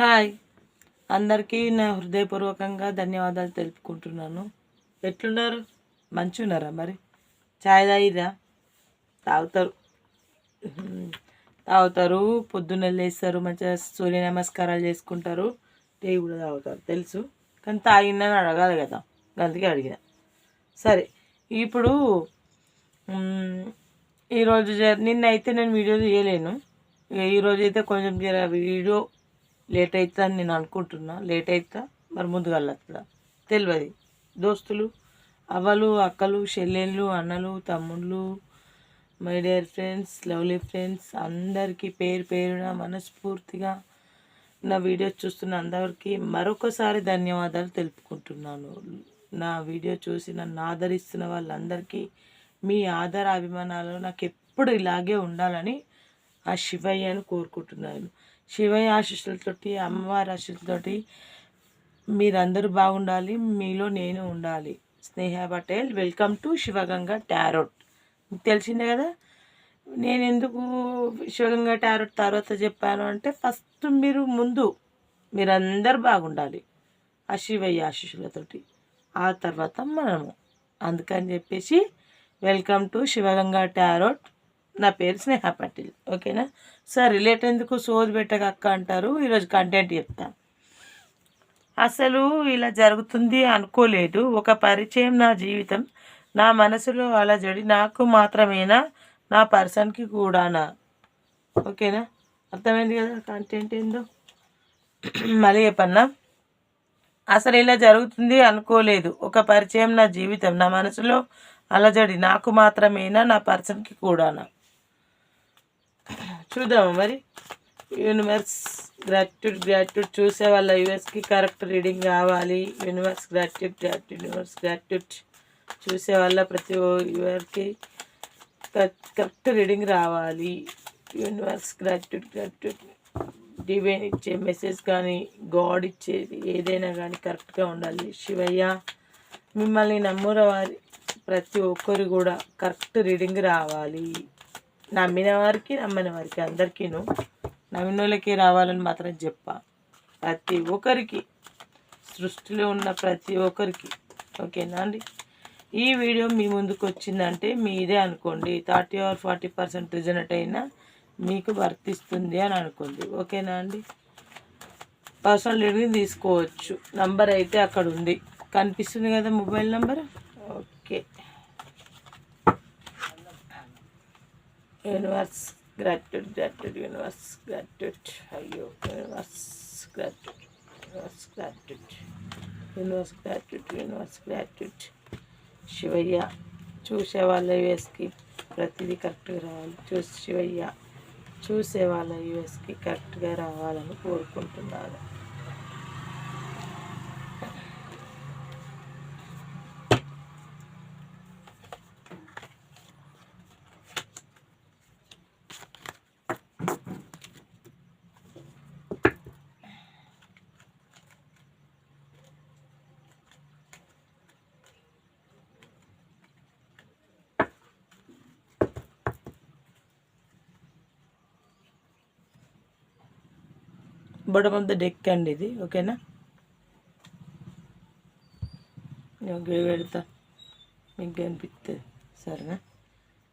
Hi. అందరికీ నా హృదయపూర్వకంగా ధన్యవాదాలు తెలుపుకుంటున్నాను. ఎట్లున్నారు? మంచిగా ఉన్నారా మరి? చాయ్ తాగిరా తాగుతారు. తాగుతారు. పొద్దున్న లేస్తారు మంచిగా సూర్య నమస్కారాలు చేసుకుంటారు. టీ కూడా తాగుతారు తెలుసు. కానీ తాగిందని అడగాలి కదా. అందుకే అడిగిన. సరే ఇప్పుడు ఈరోజు జ నిన్న అయితే నేను వీడియో తీయలేను. ఇక ఈరోజు అయితే కొంచెం జర వీడియో లేట్ అవుతా అని నేను అనుకుంటున్నా. లేట్ అవుతా మరి ముందుగా వస్తుందా తెలియదు దోస్తులు అవ్వలు అక్కలు చెల్లెళ్ళు అన్నలు తమ్ముళ్ళు my dear friends lovely friends అందరికీ పేరు పేరున మనస్ఫూర్తిగా నా వీడియో చూస్తున్న అందరికీ మరొకసారి ధన్యవాదాలు తెలుపుకుంటున్నాను. నా వీడియో చూసి నన్ను ఆదరిస్తున్న వాళ్ళందరికీ మీ ఆధార అభిమానాలు నాకు ఎప్పుడు ఇలాగే ఉండాలని ఆ శివయ్యను కోరుకుంటున్నాను. శివయ్య ఆశీస్సులతోటి అమ్మవారి ఆశీస్సులతోటి మీరందరూ బాగుండాలి మీలో నేను ఉండాలి. Sneha Patel welcome to Shivaganga tarot. మీకు తెలిసిందే కదా? నేను ఎందుకు శివగంగా టారోట్ తర్వాత చెప్పాను అంటే ఫస్ట్ మీరు ముందు మీరందరూ బాగుండాలి ఆ శివయ్య ఆశీస్సులతోటి ఆ తర్వాత మనము. అందుకని చెప్పేసి వెల్కమ్ టు శివగంగా టారోట్. నా పేరు స్నేహ పటేల్ ఓకేనా? సార్ రిలేట్ ఎందుకు సోది పెట్టక అక్క అంటారు. ఈరోజు కంటెంట్ చెప్తాను అసలు ఇలా జరుగుతుంది అనుకోలేదు. ఒక పరిచయం నా జీవితం. నా మనసులో అలజడి నాకు మాత్రమేనా? నా పర్సన్కి కూడానా? ఓకేనా? అర్థమైంది కదా కంటెంట్ ఏందో? మళ్ళీ చెప్పన్నా. అసలు ఇలా జరుగుతుంది అనుకోలేదు. ఒక పరిచయం నా జీవితం. నా మనసులో అలజడి నాకు మాత్రమేనా? నా పర్సన్కి కూడానా? చూద్దామా మరి? యూనివర్స్ గ్రాట్యూడ్ గ్రాట్యూడ్ చూసే వాళ్ళ యూఎస్కి కరెక్ట్ రీడింగ్ కావాలి universe gratitude gratitude universe gratitude చూసే వాళ్ళ ప్రతి యూఆర్కి కరెక్ట్ రీడింగ్ రావాలి. యూనివర్స్ గ్రాట్యూడ్ గ్రాట్యూడ్ డివైన్ ఇచ్చే మెసేజ్ కానీ గాడ్ ఇచ్చేది ఏదైనా కానీ కరెక్ట్గా ఉండాలి. శివయ్య మిమ్మల్ని నమ్ముర వారి ప్రతి ఒక్కరు కూడా కరెక్ట్ రీడింగ్ రావాలి. నమ్మిన వారికి నమ్మని వారికి అందరికీను నమ్మిన వాళ్ళకి రావాలని మాత్రం చెప్ప. ప్రతి ఒక్కరికి సృష్టిలో ఉన్న ప్రతి ఒక్కరికి. ఓకేనా అండి? ఈ వీడియో మీ ముందుకు వచ్చిందంటే మీదే అనుకోండి. Thirty or forty percent resonate అయినా మీకు వర్తిస్తుంది అని అనుకోండి. ఓకేనా అండి? పర్సనల్ రీడింగ్ తీసుకోవచ్చు. నంబర్ అయితే అక్కడ ఉంది. కనిపిస్తుంది కదా mobile number? Okay. Universe gratitude gratitude universe gratitude అయ్యో universe gratitude universe gratitude universe gratitude universe gratitude Shivayya చూసే వాళ్ళ యూఎస్కి ప్రతిదీ కరెక్ట్గా రావాలి. చూసి శివయ్య చూసే వాళ్ళ యూఎస్కి కరెక్ట్గా రావాలని కోరుకుంటున్నాను. బొడమ్ ఆఫ్ ద డెక్ అండి ఇది ఓకేనా పెడతా మీకు కనిపిస్తుంది సరేనా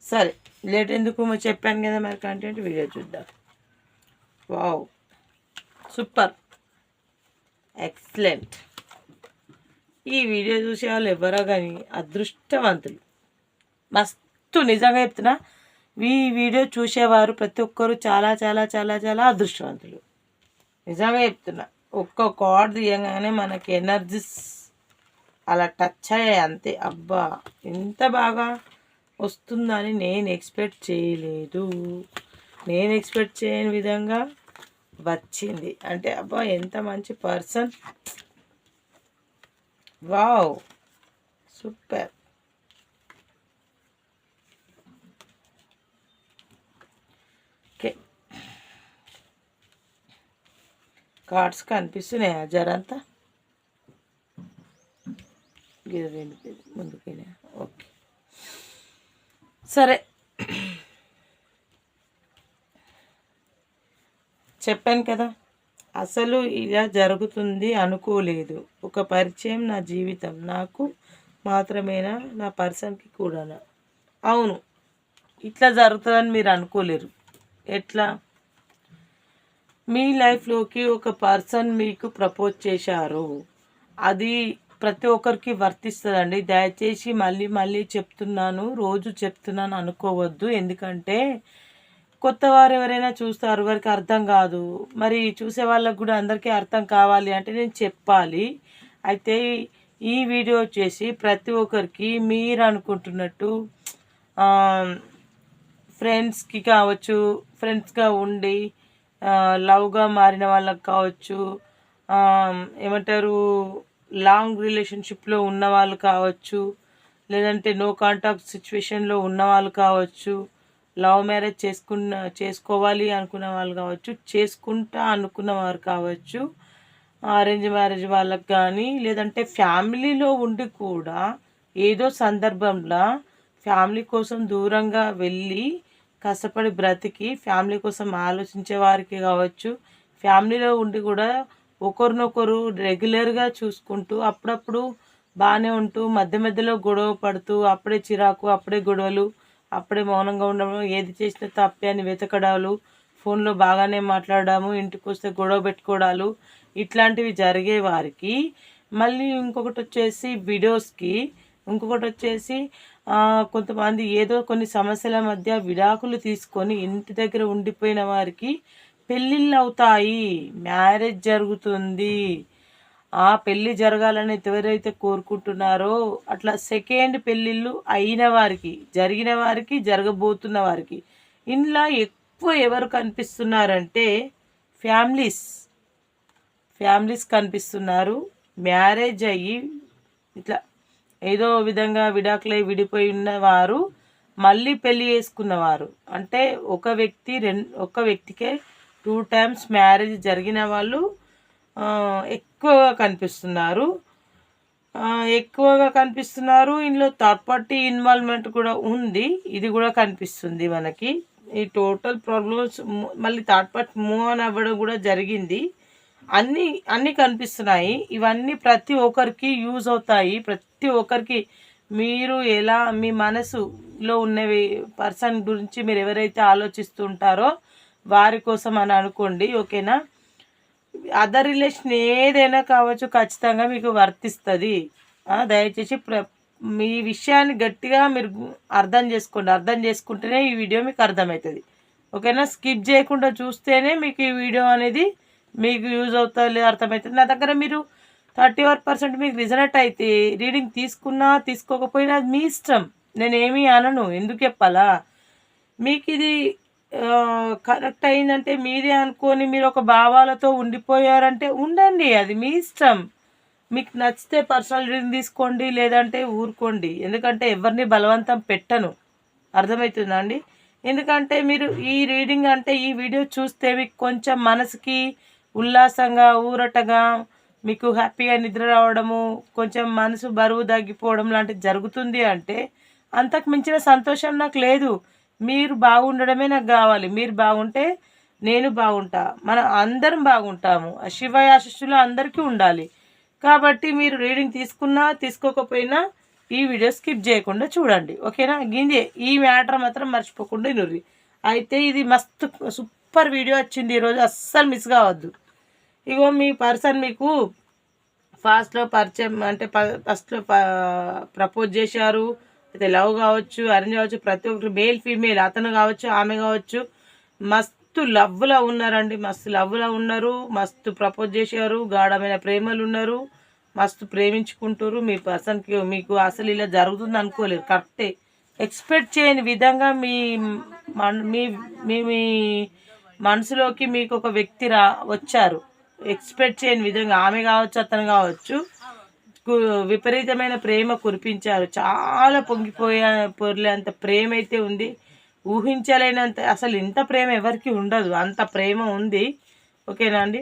సరే లేట్ ఎందుకు చెప్పాను కదా మరి కంటెంట్ వీడియో చూద్దాం. వావ్ సూపర్ ఎక్సలెంట్ ఈ వీడియో చూసే వాళ్ళు ఎవరో కానీ అదృష్టవంతులు. మస్తు నిజంగా చెప్తున్నా. ఈ వీడియో చూసేవారు ప్రతి ఒక్కరు చాలా చాలా చాలా చాలా అదృష్టవంతులు. నిజంగా చెప్తున్నా. ఒక్క కార్డ్ తీయగానే మనకి ఎనర్జీస్ అలా టచ్ అయ్యాయి అంతే. అబ్బా ఎంత బాగా వస్తుందని నేను ఎక్స్పెక్ట్ చేయలేదు. నేను ఎక్స్పెక్ట్ చేయని విధంగా వచ్చింది. అంటే అబ్బా ఎంత మంచి పర్సన్. Wow super. కార్డ్స్ కనిపిస్తున్నాయా? జరంతా? ఇది రెండు పేజీ. ముందుకెళ్ళా ఓకే. సరే. చెప్పాను కదా అసలు ఇలా జరుగుతుంది అనుకోలేదు. ఒక పరిచయం నా జీవితం. నాకు మాత్రమేనా? నా పర్సన్కి కూడానా? అవును. ఇట్లా జరుగుతుందని మీరు అనుకోలేరు. ఎట్లా? మీ లైఫ్లోకి ఒక పర్సన్ మీకు ప్రపోజ్ చేశారు. అది ప్రతి ఒక్కరికి వర్తిస్తుందండి. దయచేసి మళ్ళీ మళ్ళీ చెప్తున్నాను రోజు చెప్తున్నాను అనుకోవద్దు. ఎందుకంటే కొత్త వారు ఎవరైనా చూస్తారు వారికి అర్థం కాదు. మరి చూసే వాళ్ళకు కూడా అందరికీ అర్థం కావాలి అంటే నేను చెప్పాలి. అయితే ఈ వీడియో వచ్చేసి ప్రతి ఒక్కరికి మీరు అనుకుంటున్నట్టు ఫ్రెండ్స్కి కావచ్చు ఫ్రెండ్స్గా ఉండి లవ్గా మారిన వాళ్ళకి కావచ్చు ఏమంటారు లాంగ్ రిలేషన్షిప్లో ఉన్న వాళ్ళు కావచ్చు లేదంటే నో కాంటాక్ట్ సిచ్యువేషన్లో ఉన్న వాళ్ళు కావచ్చు లవ్ మ్యారేజ్ చేసుకున్న చేసుకోవాలి అనుకున్న వాళ్ళు కావచ్చు చేసుకుంటా అనుకున్న వారు కావచ్చు అరేంజ్ మ్యారేజ్ వాళ్ళకి కానీ లేదంటే ఫ్యామిలీలో ఉండి కూడా ఏదో సందర్భంలో ఫ్యామిలీ కోసం దూరంగా వెళ్ళి కష్టపడి బ్రతికి ఫ్యామిలీ కోసం ఆలోచించే వారికి కావచ్చు ఫ్యామిలీలో ఉండి కూడా ఒకరినొకరు రెగ్యులర్గా చూసుకుంటూ అప్పుడప్పుడు బాగానే ఉంటూ మధ్య మధ్యలో గొడవ పడుతూ అప్పుడే చిరాకు అప్పుడే గొడవలు అప్పుడే మౌనంగా ఉండడం ఏది చేసినా తప్పే అని వెతకడాలు ఫోన్లో బాగానే మాట్లాడము ఇంటికి వస్తే గొడవ పెట్టుకోవడాలు ఇట్లాంటివి జరిగే వారికి. మళ్ళీ ఇంకొకటి వచ్చేసి వీడియోస్కి ఇంకొకటి వచ్చేసి కొంతమంది ఏదో కొన్ని సమస్యల మధ్య విడాకులు తీసుకొని ఇంటి దగ్గర ఉండిపోయిన వారికి పెళ్ళిళ్ళు అవుతాయి. మ్యారేజ్ జరుగుతుంది. ఆ పెళ్ళి జరగాలని ఎవరైతే కోరుకుంటున్నారో అట్లా సెకండ్ పెళ్ళిళ్ళు అయిన వారికి జరిగిన వారికి జరగబోతున్న వారికి. ఇంట్లో ఎక్కువ ఎవరు కనిపిస్తున్నారంటే ఫ్యామిలీస్. ఫ్యామిలీస్ కనిపిస్తున్నారు. మ్యారేజ్ అయ్యి ఇట్లా ఏదో విధంగా విడాకులై విడిపోయి ఉన్నవారు మళ్ళీ పెళ్ళి చేసుకున్నవారు. అంటే ఒక వ్యక్తి రెండు ఒక వ్యక్తికే టూ టైమ్స్ మ్యారేజ్ జరిగిన వాళ్ళు ఎక్కువగా కనిపిస్తున్నారు. ఎక్కువగా కనిపిస్తున్నారు. ఇందులో థర్డ్ పార్టీ ఇన్వాల్వ్మెంట్ కూడా ఉంది. ఇది కూడా కనిపిస్తుంది మనకి. ఈ టోటల్ ప్రాబ్లమ్స్ మళ్ళీ థర్డ్ పార్టీ మూవ్ ఆన్ అవ్వడం కూడా జరిగింది. అన్నీ అన్నీ కనిపిస్తున్నాయి. ఇవన్నీ ప్రతి ఒక్కరికి యూజ్ అవుతాయి. ప్రతి ఒక్కరికి మీరు ఎలా మీ మనసులో ఉన్నవి పర్సన్ గురించి మీరు ఎవరైతే ఆలోచిస్తుంటారో వారి కోసం అని అనుకోండి ఓకేనా? అదర్ రిలేషన్ ఏదైనా కావచ్చు ఖచ్చితంగా మీకు వర్తిస్తుంది. దయచేసి ప్ర మీ విషయాన్ని గట్టిగా మీరు అర్థం చేసుకోండి. అర్థం చేసుకుంటేనే ఈ వీడియో మీకు అర్థమవుతుంది. ఓకేనా? స్కిప్ చేయకుండా చూస్తేనే మీకు ఈ వీడియో అనేది మీకు యూజ్ అవుతుంది అర్థమవుతుంది నా దగ్గర మీరు థర్టీ వన్ పర్సెంట్ మీకు రిజనెట్ అయితే రీడింగ్ తీసుకున్నా తీసుకోకపోయినా అది మీ ఇష్టం. నేనేమీ అనను ఎందుకు చెప్పాలా? మీకు ఇది కరెక్ట్ అయిందంటే మీరే అనుకొని మీరు ఒక భావాలతో ఉండిపోయారంటే ఉండండి అది మీ ఇష్టం. మీకు నచ్చితే పర్సనల్ రీడింగ్ తీసుకోండి లేదంటే ఊరుకోండి. ఎందుకంటే ఎవరిని బలవంతం పెట్టను. అర్థమవుతుందా అండి? ఎందుకంటే మీరు ఈ రీడింగ్ అంటే ఈ వీడియో చూస్తే మీకు కొంచెం మనసుకి ఉల్లాసంగా ఊరటగా మీకు హ్యాపీగా నిద్ర రావడము కొంచెం మనసు బరువు తగ్గిపోవడం లాంటిది జరుగుతుంది అంటే అంతకు మించిన సంతోషం నాకు లేదు. మీరు బాగుండడమే నాకు కావాలి. మీరు బాగుంటే నేను బాగుంటా. మనం అందరం బాగుంటాము. శివ ఆశిష్యులు అందరికీ ఉండాలి. కాబట్టి మీరు రీడింగ్ తీసుకున్నా తీసుకోకపోయినా ఈ వీడియో స్కిప్ చేయకుండా చూడండి. ఓకేనా? గింజే ఈ మ్యాటర్ మాత్రం మర్చిపోకుండా నుర్రి అయితే ఇది మస్తు సూపర్ వీడియో వచ్చింది ఈరోజు. అస్సలు మిస్ కావద్దు. ఇగో మీ పర్సన్ మీకు ఫాస్ట్లో పరిచయం అంటే ఫస్ట్లో ప్రపోజ్ చేశారు. అయితే లవ్ కావచ్చు అరేంజ్ కావచ్చు ప్రతి ఒక్కరు మేల్ ఫీమేల్ అతను కావచ్చు ఆమె కావచ్చు మస్తు లవ్లో ఉన్నారండి. మస్తు లవ్లో ఉన్నారు. మస్తు ప్రపోజ్ చేశారు. గాఢమైన ప్రేమలు ఉన్నారు. మస్తు ప్రేమించుకుంటారు మీ పర్సన్కి మీకు అసలు ఇలా జరుగుతుంది అనుకోలేదు. కరెక్టే ఎక్స్పెక్ట్ చేయని విధంగా మీ మీ మీ మనసులోకి మీకు ఒక వ్యక్తి రా వచ్చారు. ఎక్స్పెక్ట్ చేయని విధంగా ఆమె కావచ్చు అతను కావచ్చు విపరీతమైన ప్రేమ కురిపించారు. చాలా పొంగిపోయే పొరలేంత ప్రేమ అయితే ఉంది. ఊహించలేనంత అసలు ఇంత ప్రేమ ఎవరికి ఉండదు. అంత ప్రేమ ఉంది. ఓకేనా అండి?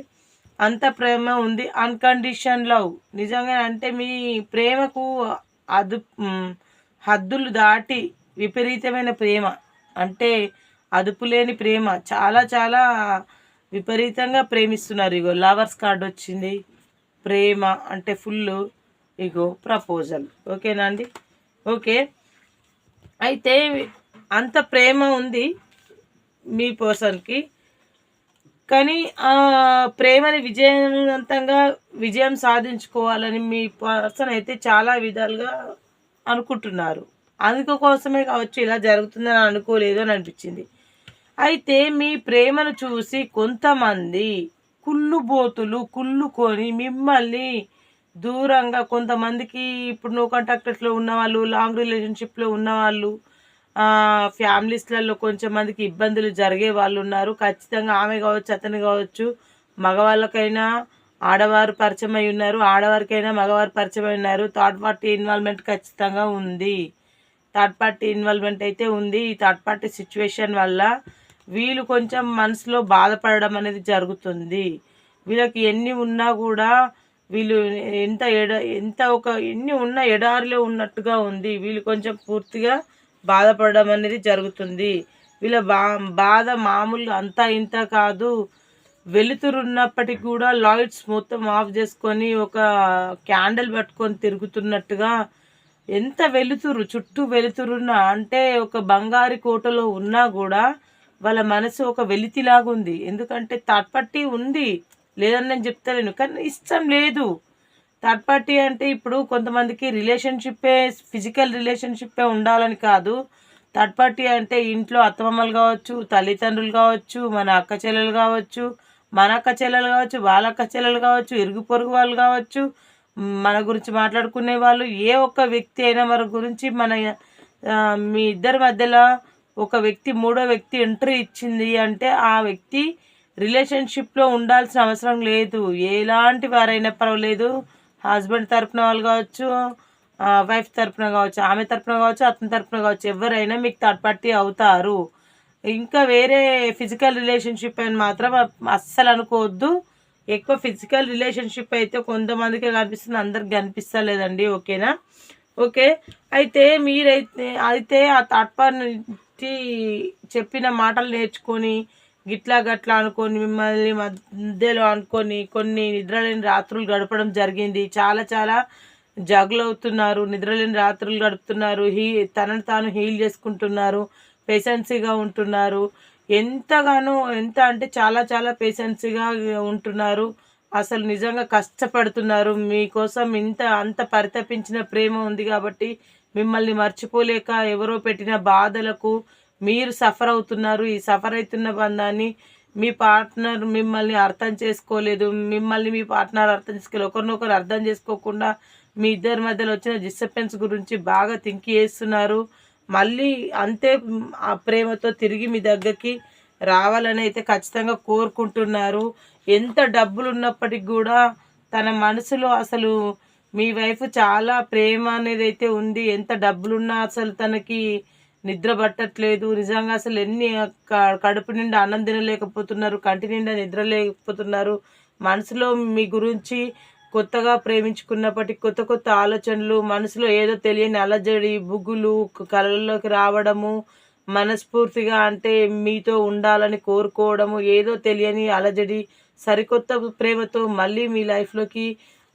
అంత ప్రేమ ఉంది. Unconditional love. నిజంగా అంటే మీ ప్రేమకు అదు హద్దులు దాటి విపరీతమైన ప్రేమ. అంటే అదుపులేని ప్రేమ. చాలా చాలా విపరీతంగా ప్రేమిస్తున్నారు. ఇగో లవర్స్ కార్డ్ వచ్చింది. ప్రేమ అంటే ఫుల్ ఇగో ప్రపోజల్. ఓకేనా అండి? ఓకే. అయితే అంత ప్రేమ ఉంది మీ పర్సన్కి. కానీ ఆ ప్రేమని విజయవంతంగా విజయం సాధించుకోవాలని మీ పర్సన్ అయితే చాలా విధాలుగా అనుకుంటున్నారు. అందుకోసమే కావచ్చు ఇలా జరుగుతుందని అనుకోలేదు అని అనిపించింది. అయితే మీ ప్రేమను చూసి కొంతమంది కుళ్ళుబోతులు కుళ్ళుకొని మిమ్మల్ని దూరంగా కొంతమందికి ఇప్పుడు నో కాంటాక్టర్స్లో ఉన్నవాళ్ళు లాంగ్ రిలేషన్షిప్లో ఉన్నవాళ్ళు ఫ్యామిలీస్లలో కొంచెం మందికి ఇబ్బందులు జరిగే వాళ్ళు ఉన్నారు. ఖచ్చితంగా ఆమె కావచ్చు అతను కావచ్చు మగవాళ్ళకైనా ఆడవారు పరిచయం అయి ఉన్నారు. ఆడవారికైనా మగవారు పరిచయం అయి ఉన్నారు. థర్డ్ పార్టీ ఇన్వాల్వ్మెంట్ ఖచ్చితంగా ఉంది. థర్డ్ పార్టీ ఇన్వాల్వ్మెంట్ అయితే ఉంది. ఈ థర్డ్ పార్టీ సిచ్యువేషన్ వల్ల వీళ్ళు కొంచెం మనసులో బాధపడడం అనేది జరుగుతుంది. వీళ్ళకి ఎన్ని ఉన్నా కూడా వీళ్ళు ఎంత ఎడ ఎంత ఒక ఎన్ని ఉన్న ఎడారిలో ఉన్నట్టుగా ఉంది. వీళ్ళు కొంచెం పూర్తిగా బాధపడడం అనేది జరుగుతుంది. వీళ్ళ బా బాధ మామూలు అంతా ఇంత కాదు. వెలుతురు ఉన్నప్పటికీ కూడా లైట్స్ మొత్తం ఆఫ్ చేసుకొని ఒక క్యాండిల్ పట్టుకొని తిరుగుతున్నట్టుగా ఎంత వెలుతురు చుట్టూ వెలుతురున్న అంటే ఒక బంగారు కోటలో ఉన్నా కూడా వాళ్ళ మనసు ఒక వెలితిలాగా ఉంది. ఎందుకంటే పార్టీ ఉంది. లేదని నేను చెప్తలేను. కానీ ఇష్టం లేదు. థర్డ్ పార్టీ అంటే ఇప్పుడు కొంతమందికి రిలేషన్షిప్పే ఫిజికల్ రిలేషన్షిప్పే ఉండాలని కాదు. థర్డ్ పార్టీ అంటే ఇంట్లో అత్తమమ్మలు కావచ్చు తల్లిదండ్రులు కావచ్చు మన అక్క చెల్లెలు కావచ్చు మన అక్క చెల్లెలు కావచ్చు వాళ్ళ అక్క చెల్లెలు కావచ్చు ఇరుగు పొరుగు వాళ్ళు కావచ్చు మన గురించి మాట్లాడుకునే వాళ్ళు ఏ ఒక్క వ్యక్తి అయినా మన గురించి మన మీ ఇద్దరి మధ్యలో ఒక వ్యక్తి మూడో వ్యక్తి ఎంట్రీ ఇచ్చింది అంటే ఆ వ్యక్తి రిలేషన్షిప్లో ఉండాల్సిన అవసరం లేదు. ఎలాంటి వారైనా పర్వాలేదు. హస్బెండ్ తరపున వాళ్ళు కావచ్చు వైఫ్ తరపున కావచ్చు ఆమె తరపున కావచ్చు అతని తరపున కావచ్చు ఎవరైనా మీకు థర్డ్ పార్టీ అవుతారు. ఇంకా వేరే ఫిజికల్ రిలేషన్షిప్ అని మాత్రం అస్సలు అనుకోవద్దు. ఎక్కువ ఫిజికల్ రిలేషన్షిప్ అయితే కొంతమందికి కనిపిస్తుంది అందరికి కనిపిస్తలేదండి ఓకేనా? ఓకే అయితే మీరైతే అయితే ఆ థర్డ్ పార్టీ చెప్పిన మాటలు నేర్చుకొని గిట్లా గట్లా అనుకొని మిమ్మల్ని మధ్యలో అనుకొని కొన్ని నిద్రలేని రాత్రులు గడపడం జరిగింది. చాలా చాలా జగులవుతున్నారు. నిద్రలేని రాత్రులు గడుపుతున్నారు. హీ తనను తాను హీల్ చేసుకుంటున్నారు. పేషెన్సీగా ఉంటున్నారు. ఎంతగానో ఎంత అంటే చాలా చాలా పేషెన్సీగా ఉంటున్నారు. అసలు నిజంగా కష్టపడుతున్నారు. మీకోసం ఇంత అంత పరితపించిన ప్రేమ ఉంది కాబట్టి మిమ్మల్ని మర్చిపోలేక ఎవరో పెట్టిన బాధలకు మీరు సఫర్ అవుతున్నారు. ఈ సఫర్ అవుతున్న బంధాన్ని మీ పార్ట్నర్ మిమ్మల్ని అర్థం చేసుకోలేదు. మిమ్మల్ని మీ పార్ట్నర్ అర్థం చేసుకోలేదు ఒకరినొకరు అర్థం చేసుకోకుండా మీ ఇద్దరి మధ్యలో వచ్చిన డిస్టర్బెన్స్ గురించి బాగా థింక్ చేస్తున్నారు. మళ్ళీ అంతే ఆ ప్రేమతో తిరిగి మీ దగ్గరికి రావాలని అయితే ఖచ్చితంగా కోరుకుంటున్నారు. ఎంత డబ్బులు ఉన్నప్పటికి కూడా తన మనసులో అసలు మీ వైఫ్ చాలా ప్రేమ అనేది అయితే ఉంది. ఎంత డబ్బులున్నా అసలు తనకి నిద్ర పట్టట్లేదు. నిజంగా అసలు ఎన్ని కడుపు నిండా అన్నం తినలేకపోతున్నారు కంటి నిండా నిద్ర లేకపోతున్నారు. మనసులో మీ గురించి కొత్తగా ప్రేమించుకున్నప్పటికీ కొత్త కొత్త ఆలోచనలు మనసులో ఏదో తెలియని అలజడి బుగ్గులు కళల్లోకి రావడము మనస్ఫూర్తిగా అంటే మీతో ఉండాలని కోరుకోవడము ఏదో తెలియని అలజడి సరికొత్త ప్రేమతో మళ్ళీ మీ లైఫ్లోకి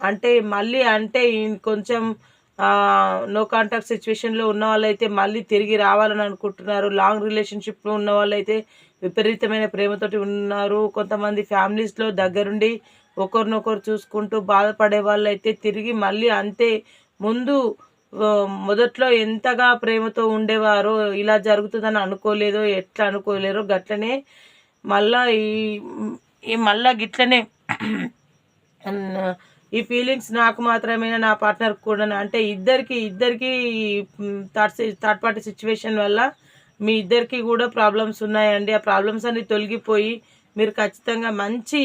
అంటే మళ్ళీ అంటే కొంచెం నో కాంటాక్ట్ సిచ్యువేషన్లో ఉన్న వాళ్ళైతే మళ్ళీ తిరిగి రావాలని అనుకుంటున్నారు. లాంగ్ రిలేషన్షిప్లో ఉన్న వాళ్ళైతే విపరీతమైన ప్రేమతోటి ఉన్నారు. కొంతమంది ఫ్యామిలీస్లో దగ్గరుండి ఒకరినొకరు చూసుకుంటూ బాధపడే వాళ్ళైతే తిరిగి మళ్ళీ అంతే ముందు మొదట్లో ఎంతగా ప్రేమతో ఉండేవారో ఇలా జరుగుతుందని అనుకోలేదో ఎట్లా అనుకోలేరో గట్లనే మళ్ళా ఈ మళ్ళా గిట్లనే ఈ ఫీలింగ్స్ నాకు మాత్రమేనా నా పార్ట్నర్ కూడా అంటే ఇద్దరికి ఇద్దరికి థర్డ్ థర్డ్ పార్టీ సిచ్యువేషన్ వల్ల మీ ఇద్దరికి కూడా ప్రాబ్లమ్స్ ఉన్నాయండి. ఆ ప్రాబ్లమ్స్ అన్ని తొలగిపోయి మీరు ఖచ్చితంగా మంచి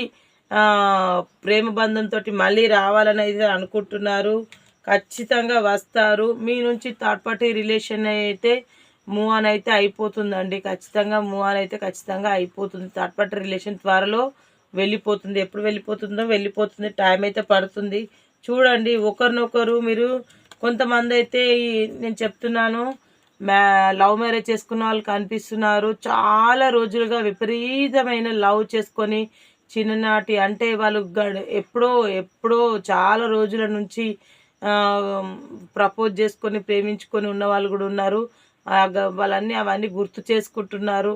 ప్రేమ బంధంతో మళ్ళీ రావాలనేది అనుకుంటున్నారు. ఖచ్చితంగా వస్తారు. మీ నుంచి థర్డ్ పార్టీ రిలేషన్ అయితే మూవ్ ఆన్ అయితే అయిపోతుందండి. ఖచ్చితంగా మూవ్ ఆన్ అయితే ఖచ్చితంగా అయిపోతుంది. థర్డ్ పార్టీ రిలేషన్ త్వరలో వెళ్ళిపోతుంది ఎప్పుడు వెళ్ళిపోతుందో వెళ్ళిపోతుంది టైం అయితే పడుతుంది. చూడండి ఒకరినొకరు మీరు కొంతమంది అయితే నేను చెప్తున్నాను మ్యా లవ్ మ్యారేజ్ చేసుకున్న వాళ్ళు కనిపిస్తున్నారు. చాలా రోజులుగా విపరీతమైన లవ్ చేసుకొని చిన్ననాటి అంటే వాళ్ళు గడ ఎప్పుడో ఎప్పుడో చాలా రోజుల నుంచి ప్రపోజ్ చేసుకొని ప్రేమించుకొని ఉన్న వాళ్ళు కూడా ఉన్నారు. వాళ్ళన్నీ అవన్నీ గుర్తు చేసుకుంటున్నారు.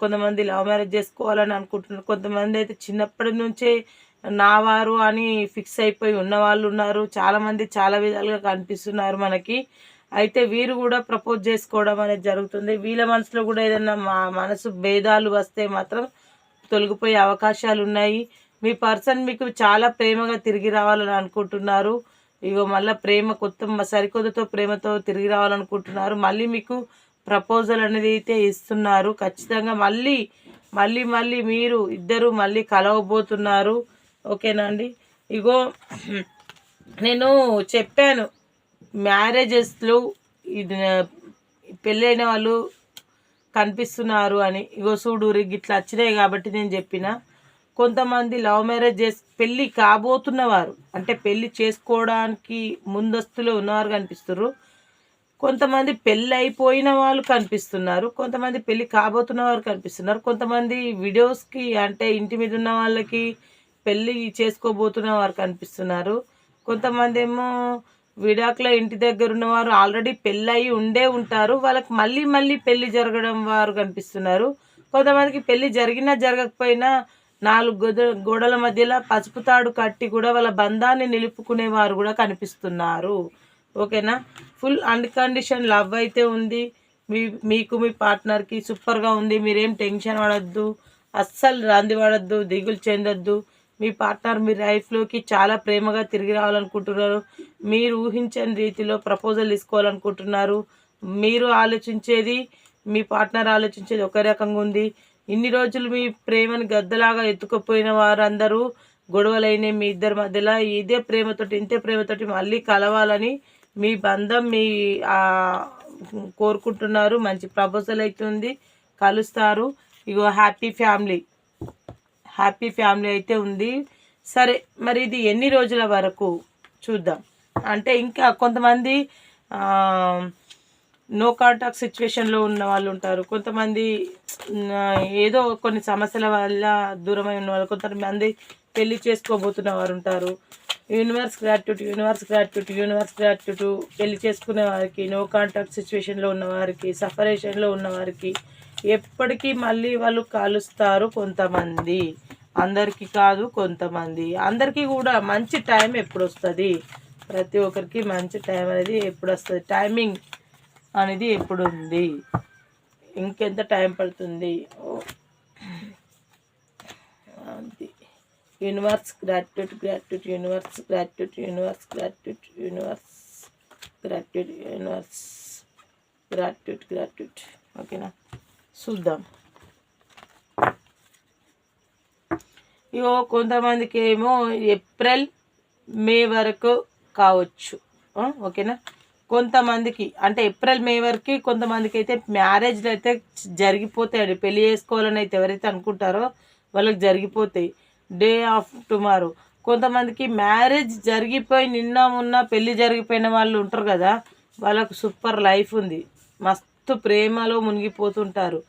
కొంతమంది లవ్ మ్యారేజ్ చేసుకోవాలని అనుకుంటున్నారు. కొంతమంది అయితే చిన్నప్పటి నుంచే నా వారు అని ఫిక్స్ అయిపోయి ఉన్న వాళ్ళు ఉన్నారు. చాలామంది చాలా విధాలుగా కనిపిస్తున్నారు మనకి. అయితే వీరు కూడా ప్రపోజ్ చేసుకోవడం అనేది జరుగుతుంది. వీళ్ళ మనసులో కూడా ఏదైనా మా మనసు భేదాలు వస్తే మాత్రం తొలగిపోయే అవకాశాలు ఉన్నాయి. మీ పర్సన్ మీకు చాలా ప్రేమగా తిరిగి రావాలని అనుకుంటున్నారు. ఇగో మళ్ళీ ప్రేమ కొత్త సరికొత్తతో ప్రేమతో తిరిగి రావాలనుకుంటున్నారు. మళ్ళీ మీకు ప్రపోజల్ అనేది అయితే ఇస్తున్నారు. ఖచ్చితంగా మళ్ళీ మళ్ళీ మళ్ళీ మీరు ఇద్దరు మళ్ళీ కలవబోతున్నారు. ఓకేనా అండి? ఇగో నేను చెప్పాను మ్యారేజెస్లో ఇది పెళ్ళైన వాళ్ళు కనిపిస్తున్నారు అని. ఇగో చూడు ఇట్లా వచ్చినాయి కాబట్టి నేను చెప్పిన. కొంతమంది లవ్ మ్యారేజ్ చేసి పెళ్ళి కాబోతున్నవారు అంటే పెళ్ళి చేసుకోవడానికి ముందస్తులో ఉన్నవారు కనిపిస్తున్నారు కొంతమంది పెళ్ళి అయిపోయిన వాళ్ళు కనిపిస్తున్నారు కొంతమంది పెళ్ళి కాబోతున్న వారు కనిపిస్తున్నారు కొంతమంది వీడియోస్కి అంటే ఇంటి మీద ఉన్న వాళ్ళకి పెళ్ళి చేసుకోబోతున్న వారు కనిపిస్తున్నారు. కొంతమంది ఏమో విడాకుల ఇంటి దగ్గర ఉన్నవారు ఆల్రెడీ పెళ్ళయి ఉండే ఉంటారు వాళ్ళకి మళ్ళీ మళ్ళీ పెళ్ళి జరగడం వారు కనిపిస్తున్నారు. కొంతమందికి పెళ్ళి జరిగినా జరగకపోయినా నాలుగు గొద గోడల మధ్యలో పసుపు తాడు కట్టి కూడా వాళ్ళ బంధాన్ని నిలుపుకునే వారు కూడా కనిపిస్తున్నారు. ఓకేనా? ఫుల్ అన్కండిషన్ లవ్ అయితే ఉంది. మీ మీకు మీ పార్ట్నర్కి సూపర్గా ఉంది. మీరేం టెన్షన్ పడద్దు. అస్సలు రాంది పడద్దు. దిగులు చెందొద్దు. మీ పార్ట్నర్ మీ లైఫ్లోకి చాలా ప్రేమగా తిరిగి రావాలనుకుంటున్నారు. మీరు ఊహించని రీతిలో ప్రపోజల్ తీసుకోవాలనుకుంటున్నారు. మీరు ఆలోచించేది మీ పార్ట్నర్ ఆలోచించేది ఒక రకంగా ఉంది. ఇన్ని రోజులు మీ ప్రేమను గద్దలాగా ఎత్తుకుపోయిన వారందరూ గొడవలైన మీ ఇద్దరి మధ్యలో ఇదే ప్రేమతోటి ఇంతే ప్రేమతోటి మళ్ళీ కలవాలని మీ బంధం మీ కోరుకుంటున్నారు మంచి ప్రపోజల్ అవుతుంది కలుస్తారు. ఇగో హ్యాపీ ఫ్యామిలీ. హ్యాపీ ఫ్యామిలీ అయితే ఉంది. సరే మరి ఇది ఎన్ని రోజుల వరకు చూద్దాం. అంటే ఇంకా కొంతమంది నో కాంటాక్ట్ సిచ్యువేషన్లో ఉన్న వాళ్ళు ఉంటారు. కొంతమంది ఏదో కొన్ని సమస్యల వల్ల దూరమై ఉన్న వాళ్ళు కొంతమంది పెళ్ళి చేసుకోబోతున్న వారు ఉంటారు. Universe gratitude universe gratitude universe gratitude. పెళ్ళి చేసుకునే వారికి నో కాంటాక్ట్ సిచ్యువేషన్లో ఉన్నవారికి సఫరేషన్లో సపరేషన్లో ఎప్పటికీ మళ్ళీ వాళ్ళు కలుస్తారు కొంతమంది. అందరికీ కాదు కొంతమంది. అందరికీ కూడా మంచి టైం ఎప్పుడు వస్తుంది ప్రతి ఒక్కరికి మంచి టైం అనేది ఎప్పుడు వస్తుంది టైమింగ్ అనేది ఎప్పుడు ఉంది ఇంకెంత టైం పడుతుంది? Universe gratitude gratitude universe gratitude universe gratitude universe gratitude universe gratitude gratitude ఓకేనా చూద్దాం. ఇగో కొంతమందికి ఏమో ఏప్రిల్ మే వరకు కావచ్చు. ఓకేనా కొంతమందికి అంటే ఏప్రిల్ మే వరకు కొంతమందికి అయితే మ్యారేజ్లు అయితే జరిగిపోతాయి పెళ్ళి చేసుకోవాలని అయితే ఎవరైతే అనుకుంటారో వాళ్ళకి జరిగిపోతాయి. Day of tomorrow. కొంతమందికి మ్యారేజ్ జరిగిపోయి నిన్న ఉన్న పెళ్ళి జరిగిపోయిన వాళ్ళు ఉంటారు కదా వాళ్ళకు సూపర్ లైఫ్ ఉంది. మస్తు ప్రేమలో మునిగిపోతుంటారు.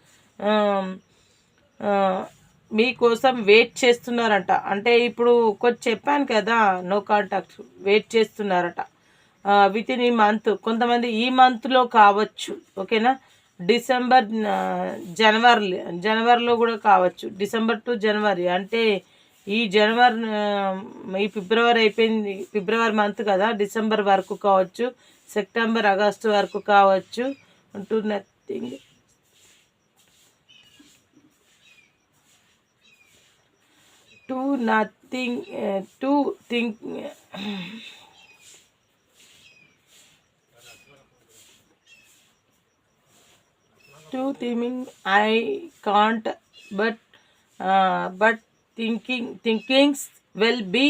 మీకోసం వెయిట్ చేస్తున్నారట. అంటే ఇప్పుడు కొంచెం చెప్పాను కదా నో కాంటాక్ట్ వెయిట్ చేస్తున్నారట. విత్ ఇన్ ఈ మంత్ కొంతమంది ఈ మంత్లో కావచ్చు ఓకేనా? డిసెంబర్ జనవరి జనవరిలో కూడా కావచ్చు. డిసెంబర్ టు జనవరి అంటే ఈ జనవరి ఈ ఫిబ్రవరి అయిపోయింది ఫిబ్రవరి మంత్ కదా డిసెంబర్ వరకు కావచ్చు సెప్టెంబర్ ఆగస్టు వరకు కావచ్చు అంటూ nothing to nothing to think to thinking I can't but but thinking thinkings will be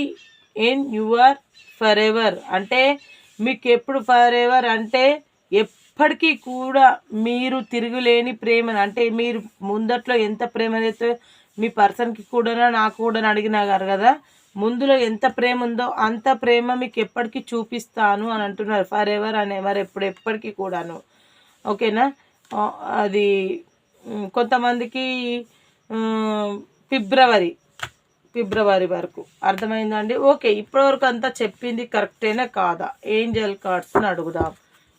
in your forever అంటే మీకు ఎప్పుడు ఫర్ ఎవర్ అంటే ఎప్పటికీ కూడా మీరు తిరుగులేని ప్రేమను అంటే మీరు ముందట్లో ఎంత ప్రేమనైతే మీ పర్సన్కి కూడా నాకు కూడా అడిగినారు కదా ముందులో ఎంత ప్రేమ ఉందో అంత ప్రేమ మీకు ఎప్పటికీ చూపిస్తాను అని అంటున్నారు. ఫర్ ఎవర్ అనేవారు ఎప్పుడు ఎప్పటికీ కూడాను. ఓకేనా? అది కొంతమందికి ఫిబ్రవరి ఫిబ్రవరి వరకు. అర్థమైందండి? ఓకే ఇప్పటివరకు అంతా చెప్పింది కరెక్టేనా కాదా? ఏంజల్ కార్డ్స్ని అడుగుదాం.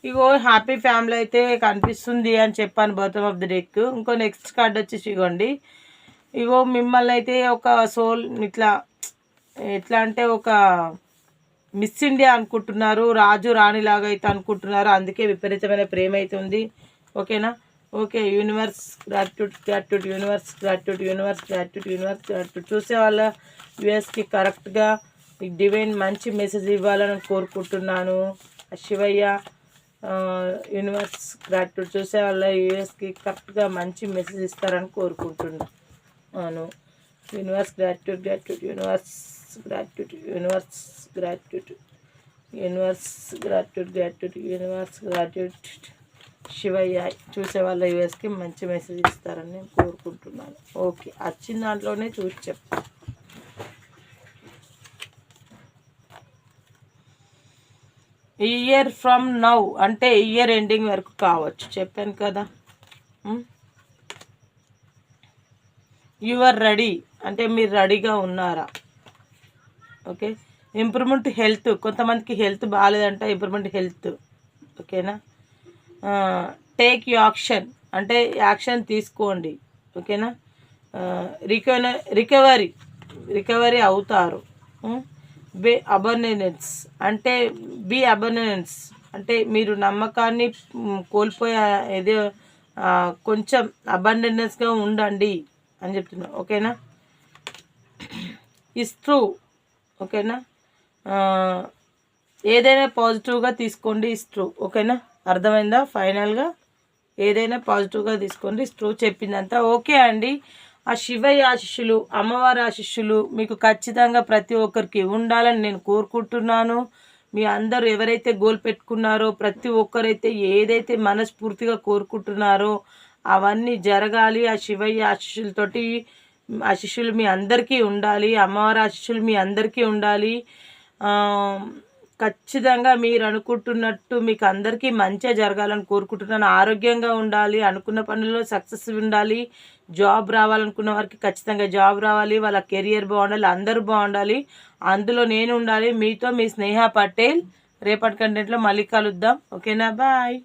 ఇగో హ్యాపీ ఫ్యామిలీ అయితే కనిపిస్తుంది అని చెప్పాను బర్త్ ఆఫ్ ది డెక్. ఇంకో నెక్స్ట్ కార్డ్ వచ్చేసి ఇగోండి. ఇగో మిమ్మల్ని అయితే ఒక సోల్ ఇట్లా ఎట్లా అంటే ఒక మిస్ ఇండియా అనుకుంటున్నారు రాజు రాణిలాగా అయితే అనుకుంటున్నారు అందుకే విపరీతమైన ప్రేమ అయితే ఉంది. ఓకేనా? Okay universe gratitude gratitude universe gratitude universe gratitude universe gratitude చూసే వాళ్ళ యూఎస్కి కరెక్ట్గా డివైన్ మంచి మెసేజ్ ఇవ్వాలని కోరుకుంటున్నాను. శివయ్య యూనివర్స్ గ్రాట్యూడ్ చూసే వాళ్ళ యూఎస్కి కరెక్ట్గా మంచి మెసేజ్ ఇస్తారని కోరుకుంటున్నాను. Universe gratitude gratitude universe gratitude universe gratitude universe gratitude gratitude universe gratitude Shivayya చూసే వాళ్ళ యూఎస్కి మంచి మెసేజ్ ఇస్తారని నేను కోరుకుంటున్నాను. ఓకే వచ్చిన దాంట్లోనే చూసి చెప్తాను ఇయర్ ఫ్రమ్ నౌ అంటే ఇయర్ ఎండింగ్ వరకు కావచ్చు. చెప్పాను కదా. Hmm? యువర్ రెడీ అంటే మీరు రెడీగా ఉన్నారా? ఓకే ఇంప్రూవ్మెంట్ హెల్త్ కొంతమందికి హెల్త్ బాగాలేదంట ఇంప్రూవ్మెంట్ హెల్త్ ఓకేనా టేక్ యాక్షన్ అంటే యాక్షన్ తీసుకోండి. ఓకేనా? రికవర్ రికవరీ రికవరీ అవుతారు. బి అబర్నెన్స్ అంటే బి అబర్నెన్స్ అంటే మీరు నమ్మకాన్ని కోల్పోయే ఏదో కొంచెం అబండెన్స్గా ఉండండి అని చెప్తున్నా. ఓకేనా? ఇస్ ట్రూ ఓకేనా? ఏదైనా పాజిటివ్గా తీసుకోండి ఇస్ ట్రూ ఓకేనా? అర్థమైందా? ఫైనల్గా ఏదైనా పాజిటివ్గా తీసుకోండి. స్ట్రూ చెప్పిందంతా ఓకే అండి. ఆ శివయ్య ఆశిష్యులు అమ్మవారి ఆశిష్యులు మీకు ఖచ్చితంగా ప్రతి ఒక్కరికి ఉండాలని నేను కోరుకుంటున్నాను. మీ అందరూ ఎవరైతే గోల్ పెట్టుకున్నారో ప్రతి ఒక్కరైతే ఏదైతే మనస్ఫూర్తిగా కోరుకుంటున్నారో అవన్నీ జరగాలి. ఆ శివయ్య ఆశిష్యులతోటి ఆశిష్యులు మీ అందరికీ ఉండాలి. అమ్మవారి ఆశిష్యులు మీ అందరికీ ఉండాలి. ఖచ్చితంగా మీరు అనుకుంటున్నట్టు మీకు అందరికీ మంచిగా జరగాలని కోరుకుంటున్నాను. ఆరోగ్యంగా ఉండాలి అనుకున్న పనుల్లో సక్సెస్ ఉండాలి జాబ్ రావాలనుకున్న వారికి ఖచ్చితంగా జాబ్ రావాలి వాళ్ళ కెరియర్ బాగుండాలి అందరూ బాగుండాలి. అందులో నేను ఉండాలి మీతో మీ స్నేహ పటేల్. రేపటి కంటెంట్లో మళ్ళీ కలుద్దాం. ఓకేనా? బాయ్.